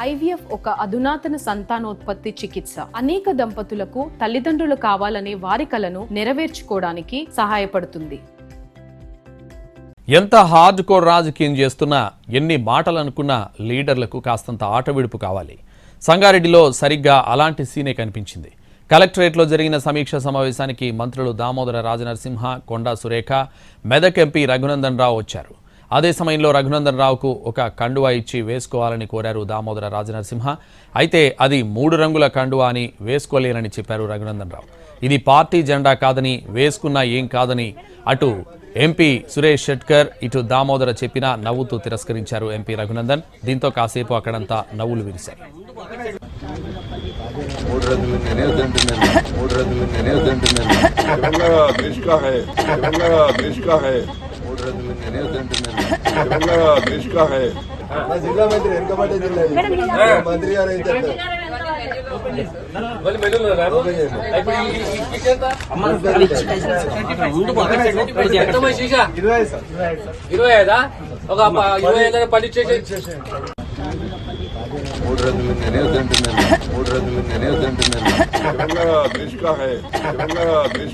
IVF ఒక అధునాతన సంతానోత్పత్తి చికిత్స. అనేక దంపతులకు తల్లిదండ్రులు కావాలనే వారి కలను నెరవేర్చుకోవడానికి సహాయపడుతుంది. ఎంత హార్డ్ కోర్ రాజకీయం చేస్తున్నా ఎన్ని మాటలు అనుకున్నా లీడర్లకు కాస్తంత ఆట విడుపు కావాలి. సంగారెడ్డిలో సరిగ్గా అలాంటి సీనే కనిపించింది. కలెక్టరేట్లో జరిగిన సమీక్ష సమావేశానికి మంత్రులు దామోదర రాజనరసింహ కొండా సురేఖ మెదక్ ఎంపీ రఘునందన్ రావు వచ్చారు. అదే సమయంలో రఘునందన్ రావుకు ఒక కండువా ఇచ్చి వేసుకోవాలని కోరారు దామోదర రాజనరసింహ. అయితే అది మూడు రంగుల కండువా అని వేసుకోలేనని చెప్పారు రఘునందన్ రావు. ఇది పార్టీ జెండా కాదని వేసుకున్నా ఏం కాదని అటు ఎంపీ సురేష్ షెట్కర్ ఇటు దామోదర చెప్పినా నవ్వుతూ తిరస్కరించారు ఎంపీ రఘునందన్. దీంతో కాసేపు అక్కడంతా నవ్వులు విరిశాయి. మూడు రోజులు నేనే వద్దంటున్నాను మూడు రోజులు నేనే వద్దంటున్నాను तिरंगा देश का है तिरंगा देश का है మూడు రోజులు నేనే వద్దంటున్నాను तिरंगा देश का है మా జిల్లా మంత్రి వెనుకబడ్డ జిల్లా ఇది. మంత్రి గారు ఏం చెప్తారు ఇరవై ఐదా ఒక ప- ఇరవై ఐదు పండించేసి మూడు రోజులు నేనే వద్దంటున్నాను మూడు రోజులు నేనే వద్దంటున్నాను तिरंगा देश का है तिरंगा देश